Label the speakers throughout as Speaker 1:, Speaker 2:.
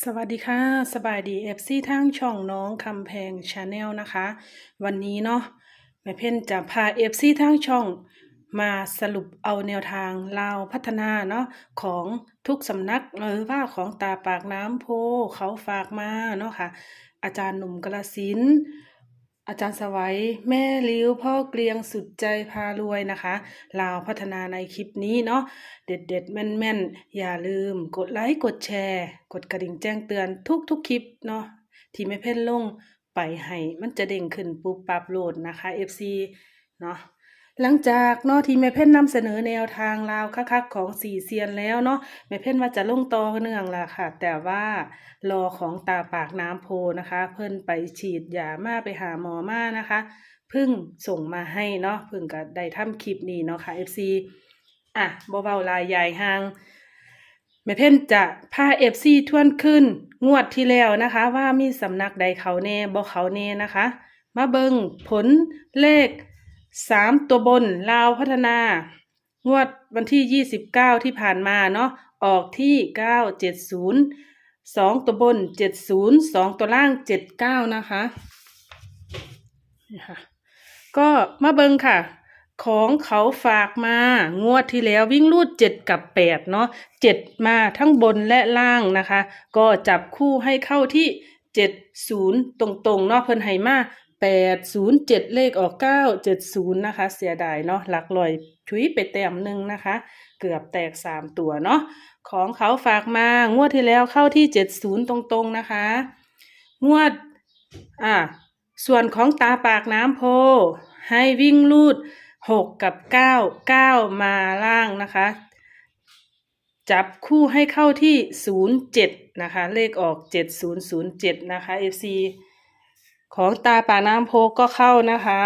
Speaker 1: สวัสดีค่ะ สบายดีเอฟซีทางช่องน้องคำแพงชาแนลนะคะ วันนี้เนาะแม่เพ่นจะพาเอฟซีทางช่องมาสรุปเอาแนวทางลาวพัฒนาเนาะของทุกสำนักหรือว่าของตาปากน้ำโพเขาฝากมาเนาะค่ะ อาจารย์หนุ่มกระสิน อาจารย์สวัยแม่ลิ้วพ่อเกลียงสุดใจพารวยนะคะลาวพัฒนาในคลิปนี้เนาะเด็ดเด็ดแม่นแม่นอย่าลืมกดไลค์กดแชร์ กดกระดิ่งแจ้งเตือนทุกทุกคลิปเนาะที่ไม่เพ่นลงไปให้มันจะเด้งขึ้นปุ๊บปับโหลดนะคะ FC เนาะ หลังจากเนาะที่แม่เพ่นนำเสนอแนวทางลาวคักๆของสี่เซียนแล้วเนาะแม่เพ่นว่าจะลงต่อเนื่องละค่ะ แต่ว่ารอของตาปากน้ำโพนะคะ เพิ่นไปฉีดยามาไปหาหมอมานะคะเพิ่งส่งมาให้เนาะเพิ่งก็ได้ทำคลิปนี้เนาะค่ะ FC อะบ่เบาลายใหญ่หางแม่เพ่นจะพาเอฟซีทวนขึ้นงวดที่แล้วนะคะ ว่ามีสำนักใดเขาแน่บ่เขาแน่นะคะ มาเบิงผลเลข สามตัวบนลาวพัฒนา งวดวันที่ยี่สิบเก้าที่ผ่านมาเนาะออกที่เก้าเจ็ดศูนย์สองตัวบนเจ็ดศูนย์สองตัวล่างเจ็ดเก้านะคะนี่ค่ะก็มาเบิงค่ะ ของเขาฝากมางวดที่แล้ววิ่งรูดเจ็ดกับแปดเนาะเจ็ดมาทั้งบนและล่างนะคะ ก็จับคู่ให้เข้าที่เจ็ดศูนย์ตรงๆเนาะเพิ่นให้มา แปดศูนย์เจ็ดเลขออกเก้าเจ็ดศูนย์นะคะ เสียดายเนาะหลักลอยชุยไปแต้มหนึ่งนะคะ เกือบแตกสามตัวเนาะของเขาฝากมางวดที่แล้วเข้าที่เจ็ดศูนย์ตรงๆนะคะ งวดอ่าส่วนของตาปากน้ำโพ ให้วิ่งลูดหกกับเก้าเก้ามาล่างนะคะ จับคู่ให้เข้าที่ศูนย์เจ็ดนะคะ เลขออกเจ็ดศูนย์ศูนย์เจ็ดนะคะ FC ของตาปากน้ำโพก็เข้านะคะ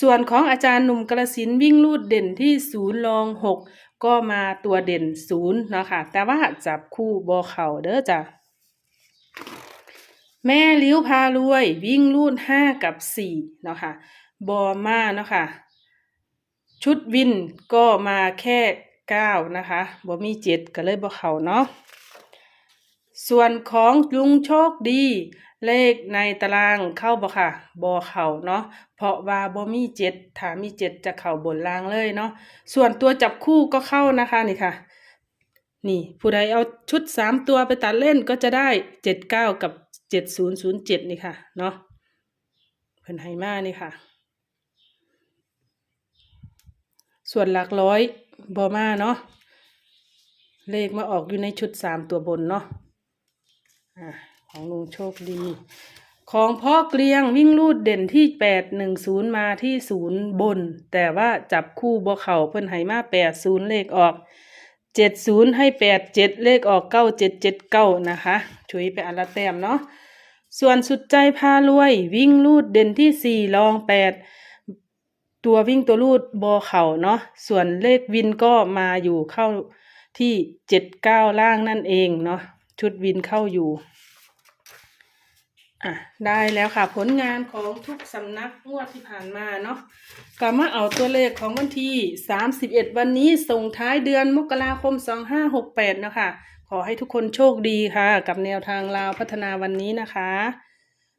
Speaker 1: ส่วนของอาจารย์หนุ่มกระสินวิ่งลูดเด่นที่ศูนย์รองหกก็มาตัวเด่นศูนย์เนาะคะแต่ว่าจับคู่บอเข่าเด้อจ้ะแม่ลิ้วพารวยวิ่งลูดห้ากับสี่เนาะค่ะบอมาเนาะค่ะชุดวินก็มาแค่เก้านะคะบ่มีเจ็ดก็เลยบ่เข่าเนาะ ส่วนของลุงโชคดี เลขในตารางเข้าบ่ค่ะบ่เข่าเนาะเพราะว่าบ่มีเจ็ดถ้ามีเจ็ดจะเข้าบนล่างเลยเนาะส่วนตัวจับคู่ก็เข้านะคะนี่ค่ะ นี่ผู้ใดเอาชุดสามตัวไปตัดเล่นก็จะได้เจ็ดเก้ากับเจ็ดศูนย์ศูนย์เจ็ดนี่ค่ะเนาะเพิ่นไฮมานี่ค่ะ ส่วนหลักร้อยบอมาเนาะเลขมาออกอยู่ในชุดสามตัวบนเนาะ ของลุงโชคดี ของพ่อเกลียงวิ่งลูดเด่นที่แปดหนึ่งศูนย์มาที่ศูนย์บน แต่ว่าจับคู่บ่เข่าเพิ่นไหมาแปดศูนย์เลขออกเจ็ดศูนย์ให้แปดเจ็ดเลขออกเก้าเจ็ดเจ็ดเก้านะคะช่วยไปอันละแต้มเนาะส่วนสุดใจพารวย วิ่งลูดเด่นที่สี่รองแปดตัววิ่งตัวลูดบอเข่าเนาะส่วนเลขวินก็มาอยู่เข้าที่เจ็ดเก้าล่างนั่นเองเนาะ ชุดวินเข้าอยู่ อะ ได้แล้วค่ะ ผลงานของทุกสำนักงวดที่ผ่านมาเนาะก็มาเอาตัวเลขของวันที่ 31 วันนี้ส่งท้ายเดือนมกราคม 2568 นะคะ ขอให้ทุกคนโชคดีค่ะ กับแนวทางลาวพัฒนาวันนี้นะคะ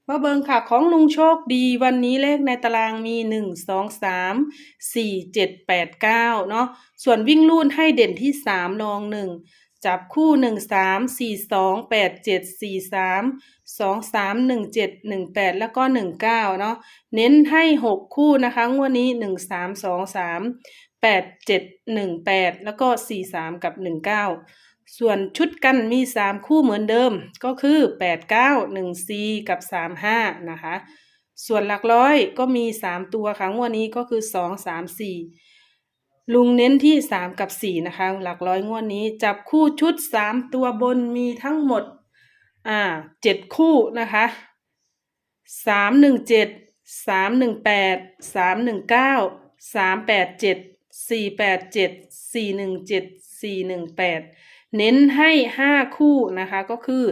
Speaker 1: มาเบิงค่ะของลุงโชคดีวันนี้เลขในตารางมี 1 2 3 4 7 8 9 เนาะส่วนวิ่งลู่นให้เด่นที่3ลอง 1 จับคู่หนึ่งสามสี่สองแปดเจ็ดสี่สามสองสามหนึ่งเจ็ดหนึ่งแปดแล้วก็หนึ่งเก้าเนาะเน้นให้หกคู่นะคะงวดนี้หนึ่งสามสองสามแปดเจ็ดหนึ่งแปดแล้วก็สี่สามกับหนึ่งเก้าส่วนชุดกันมีสามคู่เหมือนเดิมก็คือแปดเก้าหนึ่งสี่กับสามห้านะคะ ส่วนหลักร้อยก็มีสามตัวค่ะงวดนี้ก็คือสองสามสี่ ลุงเน้นที่ 3 กับ 4 นะคะ หลักร้อยงวดนี้ จับคู่ชุด 3 ตัวบนมีทั้งหมด อ่าเจ็ดคู่นะคะสามหนึ่งเจ็ดสามหนึ่งแปดสามหนึ่งเก้าสามแปดเจ็ดสี่แปดเจ็ดสี่หนึ่งเจ็ดสี่หนึ่งแปดเน้นให้ห้าคู่นะคะ ก็คือ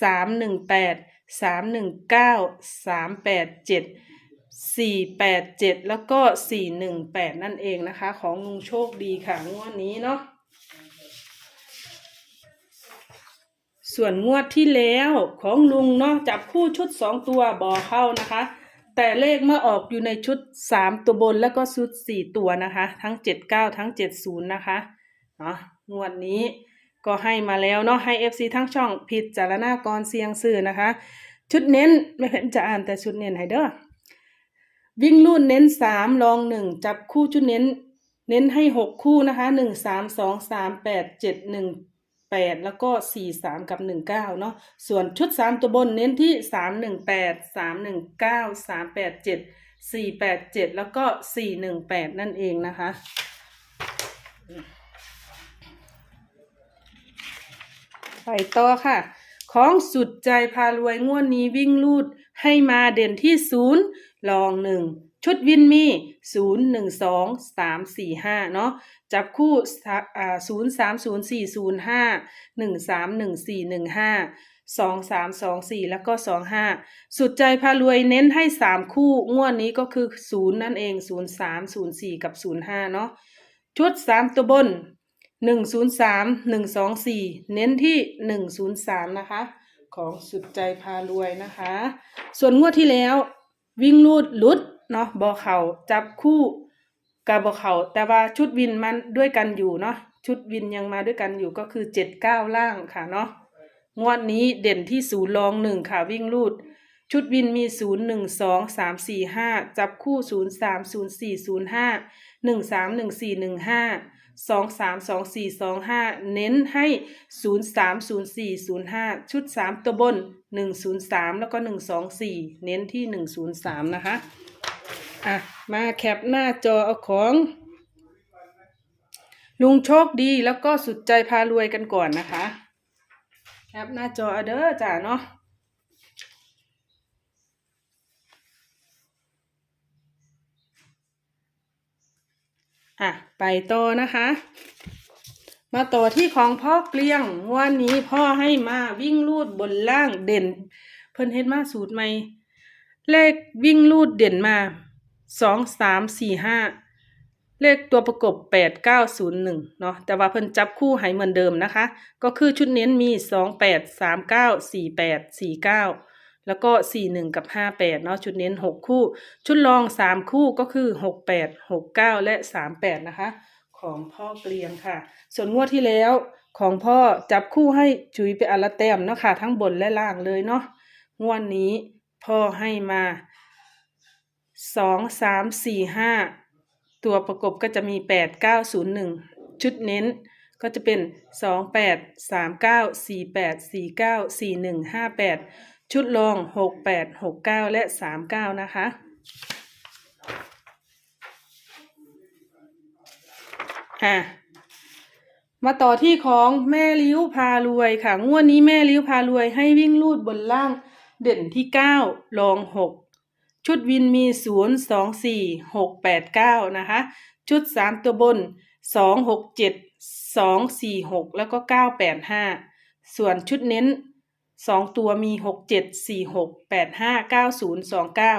Speaker 1: สามหนึ่งแปดสามหนึ่งเก้าสามแปดเจ็ด สามหนึ่งเก้าสามแปดเจ็ดสี่แปดเจ็ดแล้วก็สี่หนึ่งแปดนั่นเองนะคะ ของลุงโชคดีค่ะ งวดนี้เนาะส่วนงวดที่แล้วของลุงเนาะจับคู่ชุดสองตัวบอเข้านะคะ แต่เลขมาออกอยู่ในชุดสามตัวบนแล้วก็ชุดสี่ตัวนะคะ ทั้งเจ็ดเก้าทั้งเจ็ดศูนย์นะคะเนาะงวดนี้ก็ให้มาแล้วเนาะให้ FC ทั้งช่องผิดจารณากรเสียงสื่อนะคะ ชุดเน้นไม่เห็นจะอ่านแต่ชุดเน้นให้เด้อ วิ่งลุ่นเน้นสามลองหนึ่งจับคู่ชุดเน้น เน้นให้หกคู่นะคะหนึ่งสามสองสามแปดเจ็ดหนึ่งแปดแล้วก็สี่สามกับหนึ่งเก้าเนาะส่วนชุดสามตัวบนเน้นที่สามหนึ่งแปดสามหนึ่งเก้าสามแปดเจ็ดสี่แปดเจ็ดแล้วก็สี่หนึ่งแปดนั่นเองนะคะไปต่อค่ะ ของสุดใจพารวยงวดนี้วิ่งลูดให้มาเด่นที่ศูนย์ ลองหนึ่งชุดวินมีศูนย์หนึ่งสองสามสี่ห้าเนาะจับคู่ศูนย์สามศูนย์สี่ศูนย์ห้าหนึ่งสามหนึ่งสี่หนึ่งห้าสองสามสองสี่แล้วก็สองห้าสุดใจพารวยเน้นให้สามคู่งวดนี้ก็คือศูนย์นั่นเองศูนย์สามศูนย์สี่กับศูนย์ห้าเนาะชุดสามตัวบนหนึ่งศูนย์สามหนึ่งสองสี่เน้นที่หนึ่งศูนย์สามนะคะ ของสุดใจพารวยนะคะ ส่วนงวดที่แล้ว วิ่งลูดลุดเนาะบอเขาจับคู่กับบอเขาแต่ว่าชุดวินมันด้วยกันอยู่เนาะชุดวินยังมาด้วยกันอยู่ก็คือเจ็ดเก้าล่างค่ะเนาะงวดนี้เด่นที่ศูนย์รองหนึ่งค่ะวิ่งลูด ชุดวินมีศูนย์หนึ่งสองสามสี่ห้าจับคู่ศูนย์สามศูนย์สี่ศูนย์ห้าหนึ่งสามหนึ่งสี่หนึ่งห้า สองสามสองสี่สองห้าเน้นให้ศูนย์สามศูนย์สี่ศูนย์ห้าชุดสามตัวบนหนึ่งศูนย์สามแล้วก็หนึ่งสองสี่เน้นที่หนึ่งศูนย์สามนะคะอะมาแคปหน้าจอเอาของ ลุงโชคดีแล้วก็สุดใจพารวยกันก่อนนะคะ แคปหน้าจอเอาเด้อจ้าเนาะ อะ ไปโตนะคะ มาต่อที่ของพ่อเกลี้ยงวันนี้พ่อให้มาวิ่งลูดบนล่างเด่น เพิ่นเห็นมาสูตรไหมเลขวิ่งลูดเด่นมาสองสามสี่ห้าเลขตัวประกบแปดเก้าศูนย์หนึ่งเนาะแต่ว่าเพิ่นจับคู่ให้เหมือนเดิมนะคะ ก็คือชุดเน้นมีสองแปดสามเก้าสี่แปดสี่เก้า แล้วก็สี่หนึ่งกับห้าแปดเนาะชุดเน้นหกคู่ ชุดรองสามคู่ก็คือหกแปดหกเก้าและสามแปดนะคะ ของพ่อเกลียงค่ะ ส่วนงวดที่แล้วของพ่อจับคู่ให้จุยไปอนละแต้มเนาะค่ะ ทั้งบนและล่างเลยเนาะงวดนี้พ่อให้มาสองสามสี่ห้าตัวประกบก็จะมีแปดเก้าศูนย์หนึ่งชุดเน้นก็จะเป็นสองแปดสามเก้าสี่แปดสี่เก้าสี่หนึ่งห้าแปด ชุดรองหกแปดหกเก้าและสามเก้านะคะ อะมาต่อที่ของแม่ลิ้วพารวยค่ะ งวดนี้แม่ลิ้วพารวยให้วิ่งลูดบนล่างเด่นที่เก้ารองหกชุดวินมีศูนย์สองสี่หกแปดเก้านะคะ ชุดสามตัวบนสองหกเจ็ดสองสี่หกแล้วก็เก้าแปดห้าส่วนชุดเน้น สองตัวมีหกเจ็ดสี่หกแปดห้าเก้าศูนย์สองเก้า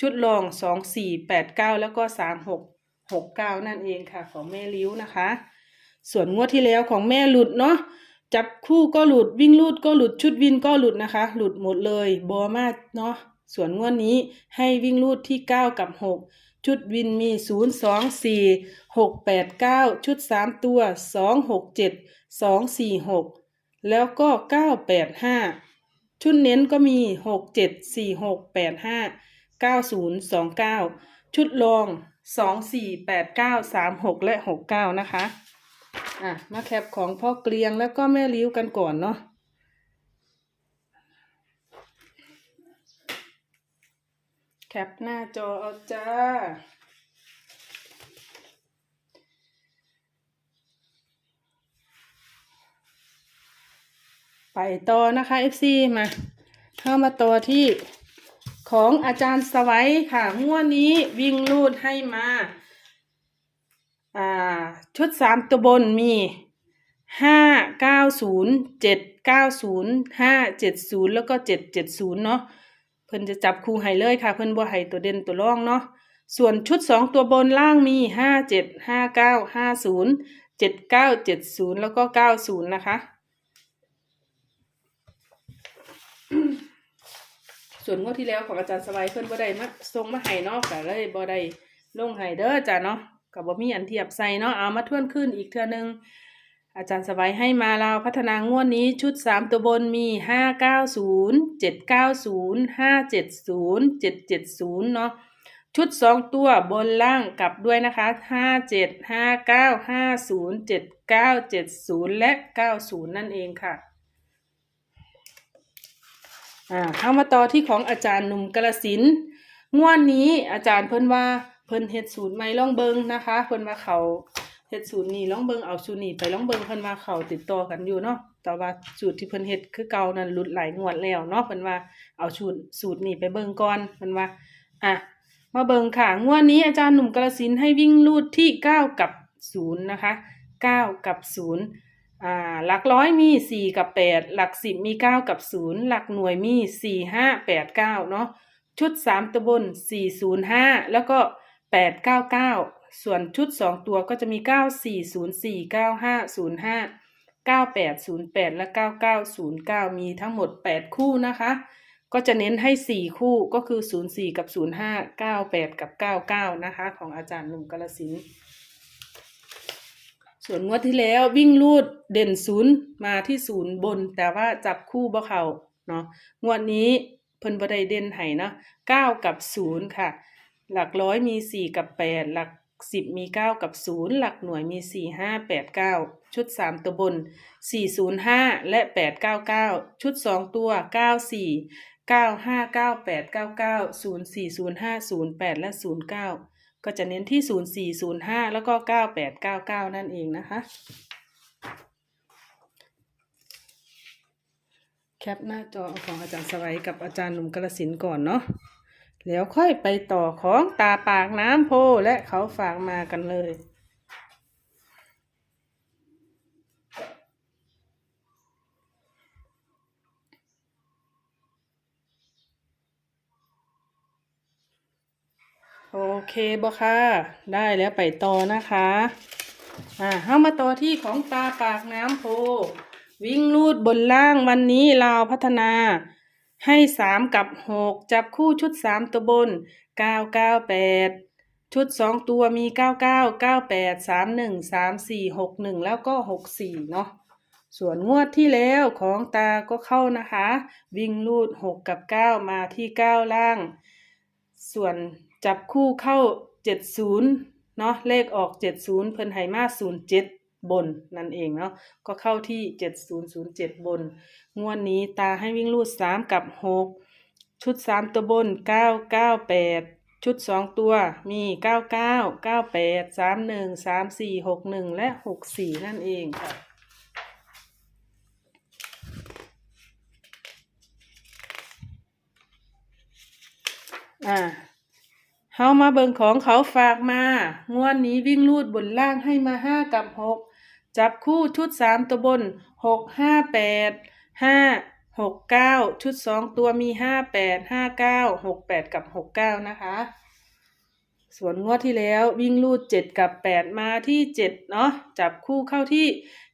Speaker 1: ชุดรองสองสี่แปดเก้าแล้วก็สามหกหกเก้านั่นเองค่ะของแม่ลิ้วนะคะ ส่วนงวดที่แล้วของแม่หลุดเนาะจับคู่ก็หลุดวิ่งลูดก็หลุดชุดวินก็หลุดนะคะ หลุดหมดเลยบอมาเนาะส่วนงวดนี้ให้วิ่งลูดที่เก้ากับหกชุดวินมีศูนย์สองสี่หกแปดเก้าชุดสามตัวสองหกเจ็ดสองสี่หก แล้วก็เก้าแปดห้าชุดเน้นก็มีหกเจ็ดสี่หกแปดห้าเก้าศูนย์สองเก้าชุดรองสองสี่แปดเก้าสามหกและหกเก้านะคะ อะ มาแคปของพ่อเกลียงแล้วก็แม่ลิ้วกันก่อนเนาะแคปหน้าจอเอาจ้า ไปต่อนะคะ FC มาเข้ามาต่อที่ของอาจารย์สวัยค่ะงวดนี้วิ่งลูดให้มา อ่า ชุดสามตัวบนมีห้าเก้าศูนย์เจ็ดเก้าศูนย์ห้าเจ็ดศูนย์แล้วก็เจ็ดเจ็ดศูนย์เนาะเพิ่นจะจับคู่ให้เลยค่ะ เพิ่นบ่ให้ตัวเด่นตัวร่องเนาะส่วนชุดสองตัวบนล่างมีห้าเจ็ดห้าเก้าห้าศูนย์เจ็ดเก้าเจ็ดศูนย์แล้วก็เก้าศูนย์นะคะ ส่วนงวดที่แล้วของอาจารย์สบายเพิ่นบ่ได้มาส่งมาให้เนาะก็เลยบ่ได้ลงให้เด้อจ้ะเนาะก็บ่มีอันเทียบใส่เนาะเอามาทวนขึ้นอีกเทื่อนึงอาจารย์สบายให้มาเราพัฒนางวดนี้ชุด 3 ตัวบนมี 590 790 570 770 เนาะชุด 2 ตัวบนล่างกลับด้วยนะคะ 57 59 50 79 70 และ 90 นั่นเองค่ะ อ่าเข้ามาต่อที่ของอาจารย์หนุ่มกระสินงวดนี้อาจารย์เพิ่นว่าเพิ่นเฮ็ดสูตรใหม่ลองเบิงนะคะ เพิ่นว่าเขาเฮ็ดสูตรนี้ลองเบิงเอาสูตรนี้ไปลองเบิงเพิ่นว่าเขาติดต่อกันอยู่เนาะแต่ว่าสูตรที่เพิ่นเฮ็ดคือเก่านั้นหลุดหลายงวดแล้วเนาะเพิ่นว่าเอาสูตรสูตรนี้ไปเบิงก่อนเพิ่นว่าอะมาเบิงค่ะงวดนี้อาจารย์หนุ่มกระสินให้วิ่งลูดที่เก้ากับศูนย์นะคะเก้ากับศูนย์ อ่าหลักร้อยมีสี่กับแปดหลักสิบมีเก้ากับศูนย์หลักหน่วยมีสี่ห้าแปดเก้าเนาะชุดสามตัวบนสี่ศูนย์ห้าแล้วก็แปดเก้าเก้าส่วนชุดสองตัวก็จะมีเก้าสี่ศูนย์สี่เก้าห้าศูนย์ห้าเก้าแปดศูนย์แปดและเก้าเก้าศูนย์เก้ามีทั้งหมดแปดคู่นะคะ ก็จะเน้นให้สี่คู่ก็คือศูนย์สี่กับศูนย์ห้าเก้าแปดกับเก้าเก้านะคะ ของอาจารย์หนุ่มกาลสิน ส่วนงวดที่แล้ววิ่งลูดเด่นศูนย์มาที่ศูนย์บน แต่ว่าจับคู่บ่เขาเนาะงวดนี้เพิ่นบ่ได้เด่นให้เนะเก้ากับศูนย์ค่ะ หลักร้อยมีสี่กับแปดหลักสิบมีเก้ากับศูนย์หลักหน่วยมีสี่ห้าแปดเก้าชุดสามตัวบนสี่ศูนย์ห้าและแปดเก้าเก้าชุดสองตัวเก้าสี่เก้าห้าเก้าแปดเก้าเก้าศูนย์สี่ศูนย์ห้าศูนย์แปดและศูนย์เก้า ก็จะเน้นที่ 0405 แล้วก็ 9899 นั่นเองนะคะ แคปหน้าจอของอาจารย์สวัยกับอาจารย์หนุ่มกระสินก่อนเนาะแล้วค่อยไปต่อของตาปากน้ำโพและเขาฝากมากันเลย โอเคบ่ค่ะ ได้แล้วไปต่อนะคะ อ่าเข้ามาต่อที่ของตาปากน้ำโพ วิ่งลูดบนล่างวันนี้ลาพัฒนา ให้สามกับหกจับคู่ชุดสามตัวบนเก้าเก้าแปดชุดสองตัวมีเก้าเก้าเก้าแปดสามหนึ่งสามสี่หกหนึ่งแล้วก็หกสี่เนาะส่วนงวดที่แล้วของตาก็เข้านะคะ วิ่งลูดหกกับเก้ามาที่เก้าล่าง ส่วน จับคู่เข้าเจ็ดศูนย์เนาะเลขออกเจ็ดศูนย์เพิ่นไหมาศูนย์เจ็ดบนนั่นเองเนาะก็เข้าที่เจ็ดศูนย์ศูนย์เจ็ดบน งวดนี้ตาให้วิ่งลูดสามกับหกชุดสามตัวบนเก้าเก้าแปดชุดสองตัวมีเก้าเก้าเก้าแปดสามหนึ่งสามสี่หกหนึ่งและหกสี่นั่นเองค่ะอ่า เฮามาเบิงของเขาฝากมางวดนี้วิ่งลูดบนล่างให้มาห้ากับหกจับคู่ชุดสามตัวบนหกห้าแปดห้าหกเก้าชุดสองตัวมีห้าแปดห้าเก้าหกแปดกับหกเก้านะคะ ส่วนงวดที่แล้ววิ่งลูดเจ็ดกับแปดมาที่เจ็ดเนาะจับคู่เข้าที่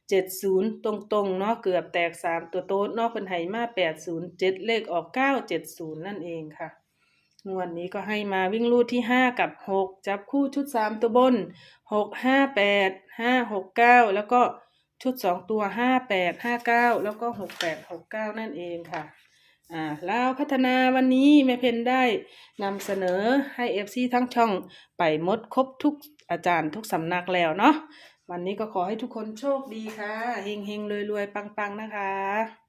Speaker 1: เจ็ดศูนย์ตรงๆเนาะเกือบแตกสามตัวโต๊ดเนาะคนไหมาแปดศูนย์เจ็ดเลขออกเก้าเจ็ดศูนย์นั่นเองค่ะ งวดนนี้ก็ให้มาวิ่งลูดที่ห้ากับหกจับคู่ชุดสามตัวบนหกห้าแปดห้าหกเก้าแล้วก็ชุดสองตัวห้าแปดห้าเก้าแล้วก็หกแปดหกเก้านั่นเองค่ะอ่าลาวพัฒนาวันนี้แม่เพนได้นำเสนอให้เอฟซีทั้งช่องไปมดครบทุกอาจารย์ทุกสำนักแล้วเนาะวันนี้ก็ขอให้ทุกคนโชคดีค่ะเฮงเฮงรวยรวยๆปังๆนะคะ